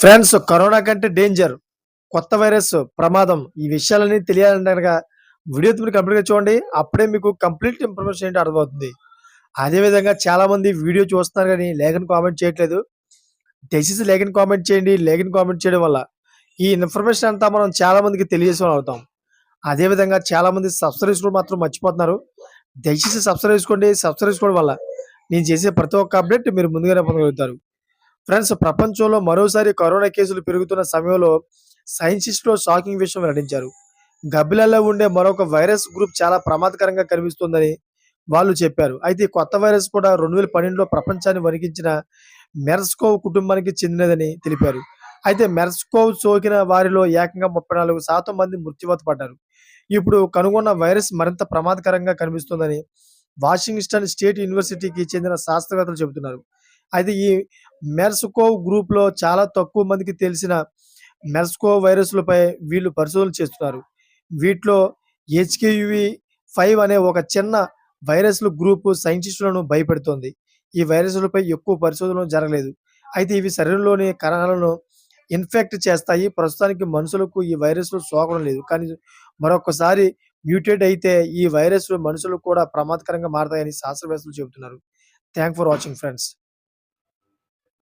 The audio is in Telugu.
ఫ్రెండ్స్ కరోనా కంటే డేంజర్ కొత్త వైరస్ ప్రమాదం ఈ విషయాలన్నీ తెలియాలంటే కనుక వీడియో మీరు కంప్లీట్గా చూడండి. అప్పుడే మీకు కంప్లీట్ ఇన్ఫర్మేషన్ ఏంటి అర్థమవుతుంది. అదేవిధంగా చాలామంది వీడియో చూస్తున్నారు కానీ లేఖను కామెంట్ చేయట్లేదు. దయచేసి లేఖను కామెంట్ చేయండి. లేఖను కామెంట్ చేయడం వల్ల ఈ ఇన్ఫర్మేషన్ అంతా మనం చాలామందికి తెలియజేసే అవుతాం. అదేవిధంగా చాలామంది సబ్స్క్రైబ్ మాత్రం మర్చిపోతున్నారు. దయచేసి సబ్స్క్రైబ్ చేసుకోండి. సబ్స్క్రైబ్ చేసుకోవడం వల్ల నేను చేసే ప్రతి ఒక్క అప్డేట్ మీరు ముందుగానే పొందగలుగుతారు. ఫ్రెండ్స్ ప్రపంచంలో మరోసారి కరోనా కేసులు పెరుగుతున్న సమయంలో సైంటిస్టులు షాకింగ్ విషయం వెల్లడించారు గబ్బిలలో ఉండే మరొక వైరస్ గ్రూప్ చాలా ప్రమాదకరంగా కనిపిస్తుందని వాళ్ళు చెప్పారు. అయితే ఈ కొత్త వైరస్ కూడా రెండు వేల పన్నెండులో ప్రపంచాన్ని వణికించిన మెర్స్కోవ్ కుటుంబానికి చెందినదని తెలిపారు. అయితే మెర్స్కోవ్ సోకిన వారిలో ఏకంగా ముప్పై నాలుగు శాతం మంది మృత్యువత పడ్డారు. ఇప్పుడు కనుగొన్న వైరస్ మరింత ప్రమాదకరంగా కనిపిస్తుందని వాషింగ్టన్ స్టేట్ యూనివర్సిటీకి చెందిన శాస్త్రవేత్తలు చెబుతున్నారు. అయితే ఈ మెర్స్కోవ్ గ్రూప్లో చాలా తక్కువ మందికి తెలిసిన మెర్స్కో వైరస్లపై వీళ్ళు పరిశోధనలు చేస్తున్నారు. వీటిలో హెచ్కేయువి ఫైవ్ అనే ఒక చిన్న వైరస్ల గ్రూప్ సైంటిస్టులను భయపెడుతోంది. ఈ వైరస్లపై ఎక్కువ పరిశోధనలు జరగలేదు. అయితే ఇవి శరీరంలోని కణాలను ఇన్ఫెక్ట్ చేస్తాయి. ప్రస్తుతానికి మనుషులకు ఈ వైరస్లు సోకడం లేదు. కానీ మరొకసారి మ్యూటేట్ అయితే ఈ వైరస్లు మనుషులకు కూడా ప్రమాదకరంగా మారతాయని శాస్త్రవేత్తలు చెబుతున్నారు. Thank for watching friends.